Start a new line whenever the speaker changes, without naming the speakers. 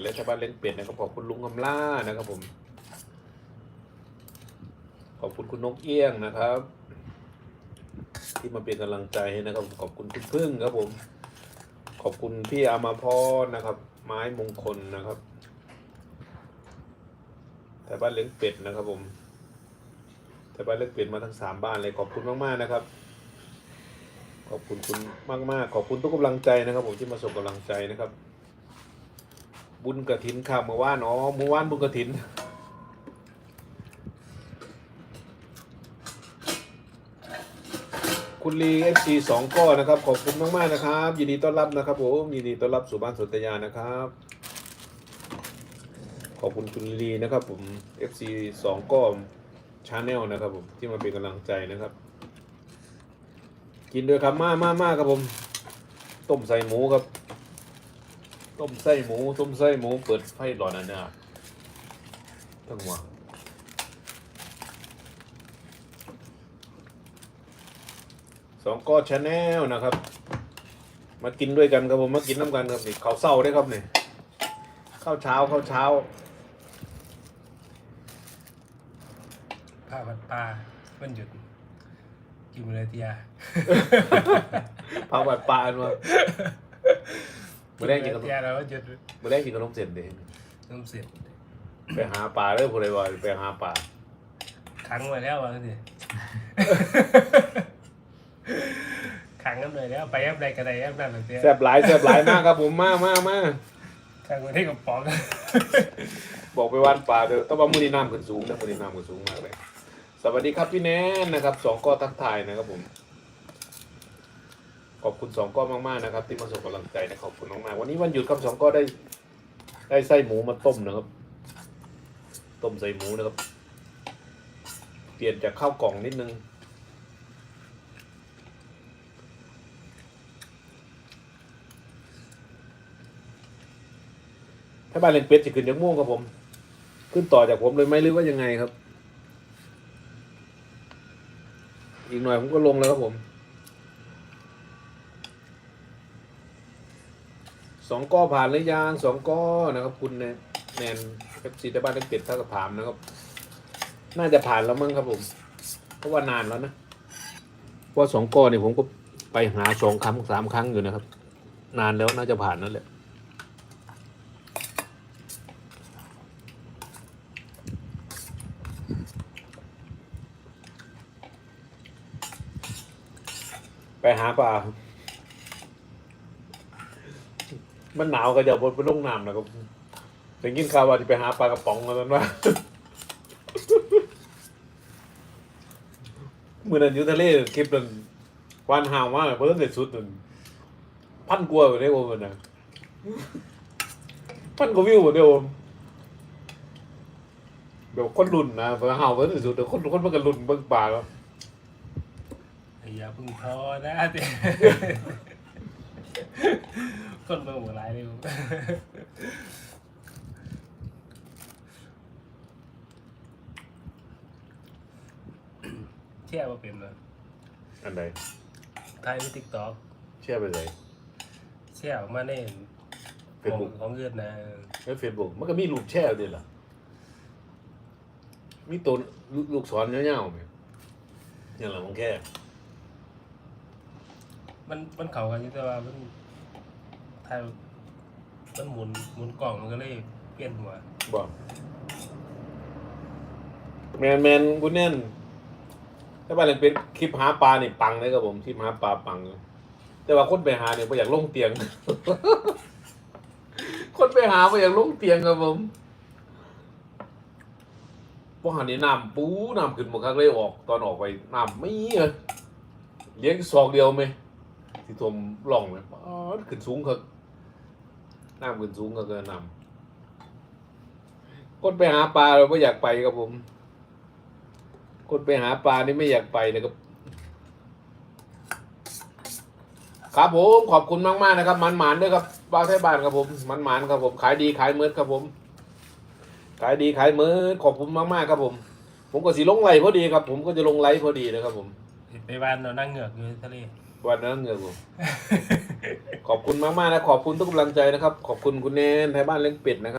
และชาวบ้านเลี้ยงเป็ดนะครับขอบคุณลุงกำล่านะครับผม ขอบคุณคุณนกเอี้ยงนะครับ ที่มาเป็นกำลังใจให้นะครับ ขอบคุณคุณพึ่งครับผม ขอบคุณพี่อามาพรนะครับ ไม้มงคลนะครับแต่บ้านเลี้ยงเป็ดนะครับผม แต่บ้านเลี้ยงเป็ดมาทั้งสามบ้านเลยขอบคุณมากๆนะครับ ขอบคุณคุณมากๆ ขอบคุณทุกกำลังใจนะครับ ผมที่มาส่งกำลังใจนะครับ บุญกระถินข้ามเมื่อวานอ๋อเมื่อวานบุญกระถิน คุณลีเอฟซีสองก้อนะครับ ขอบคุณมากๆนะครับ ยินดีต้อนรับนะครับผมยินดีต้อนรับสู่บ้านสนธยานะครับ ขอบคุณคุณลีนะครับผม FC สองก้อชาแนลนะครับผมที่มาเป็นกำลังใจนะครับ กินด้วยครับมามามาครับผม ต้มใส่หมูครับ ต้มไส้หมู ต้มไส้หมูเปิดไฟหลอนอันเนี้ยทั้งหัวสองก้อชาแนลนะครับ มากินด้วยกันครับผมมากินน้ำกันครับนี่ข้าวเศร้าได้ครับนี่ข้าวเช้าข้าวเช้า
ผ้าพัดปลาวันหยุดกินมาเลยทียา
พาวัดปลาอันว่า มื่อแรกกินขนม
เทียแล้ววันหยุด
มื่อแรกกินขนมเสร็จเด้
น้ำเสร็จ
ไปหาปลาเด้อผู้ใดว่าไปหาปลา
ขังไว้แล้ววะสิขังกันเลยแล้วไปแอปใดกันใดแอปนั่นเลยเทีย
แซ่บหลายแซ่บหลายมากครับผมมามามา
ขังไว้ที่กระป๋อง
บอกไปวานปลาเด้อต้องว่ามือนี้น้ำขึ้นสูงนะมือนี้น้ำขึ้นสูงมากเลยสวัสดีครับพี่แนนนะครับสองก้อทักทายนะครับผม ขอบคุณสองก้อมากๆนะครับ ที่มาส่งกำลังใจนะขอบคุณมากๆวันนี้วันหยุดครับสองก้อได้ ได้ไส้หมูมาต้มนะครับ ต้มใส่หมูนะครับ เปลี่ยนจากข้าวกล่องนิดนึงถ้าบ้านเลี้ยงเป็ดจะขึ้นจากม่วงครับผม ขึ้นต่อจากผมเลยไหมหรือว่ายังไงครับ อีกหน่อยผมก็ลงแล้วครับผม สองก้อผ่านหรือยังสองก้อนะครับ คุณแนนแนนเอฟซีที่บ้านเลี้งเป็ดท่ากับผ่านนะครับ น่าจะผ่านแล้วมั้งครับผมเพราะว่านานแล้วนะเพราะว่าสองก้อเนี่ยผมก็ไปหาสองครั้งสามครั้งอยู่นะครับ นานแล้วน่าจะผ่านนั่นแหละไปหาปลา มันหนาวก็จะบนไปลงน้ำนะครับถึงกินข้าวว่าที่ไปหาปลากระป๋องมาตอนว่าเมื่อนั้นอยู่ทะเลคลิปนั้นวานห่างมากเพิ่นเด็ดสุดนั่นพันกว่าอยู่ในโอมันนะพันกว่าวิวหมดเดียวแบบคนรุ่นนะเพิ่นห่าวเพิ่นเด็ดสุดแต่คนคนมันก็รุ่นเบิ่งปลาแล้ว
อย่าเพึ่งท้อนะเทีย คนเบิ่งหมดหลายเลยเชื่อว่าเป็นเลย
อันใด
ไทยในติ๊กต็อก
เชื่อไปเลย
เชื่อออกมาใน
เฟซบุ๊ก
ของเงินนะ
ในเฟซบุ๊กมันก็มีรูปแช่ด้วยล่ะมีตัวลูลูกศรเงี้ยวๆไหมอย่างหลังของแค่
มันมันเข้ากันอยู่แต่ว่ามัน ไทยมันหมุนหมุนกล่องมันก็เลยเปลี่ยนหัว
บอกแมนแมนคุณแน่นถ้าบ้านเล่นเป็นคลิปหาปลานี่ปังเลยครับผมคลิปหาปลาปังเลยแต่ว่าคนไปหาเนี่ยไ่อยากลงเตียง คนไปหาไ่อยากลงเตียงครับผมพวกหันนี่น้ำปูน้ำขึ้นมาครั้งเลยออก ตอนออกไปน้ำไม่เลยเลี้ยงซองเดียวไหมที่ทวมร่องเลยขึ้นสูงครับ น้ำขึ้นสูงก็เกินนำคนไปหาปลาเราไม่อยากไปครับผม คนไปหาปลานี่ไม่อยากไปนะครับ ครับผมขอบคุณมากมากนะครับมันหมานด้วยครับบางไทยบ้านครับผมมันหมานครับผม ขายดีขายเมิดครับผม ขายดีขายเมิดขอบคุณมากมากครับผม ผมก็สิลงไหลพอดีครับ ผมก็จะลงไหลพอดีนะครับผม
ไปบ้านเรานั่งเหงือกอยู่ทะเล
วันนั้นเหงื่อผมขอบคุณมากๆนะ ขอบคุณทุกกำลังใจนะครับ ขอบคุณคุณแนนไทยบ้านเลี้ยงเป็ดนะครับ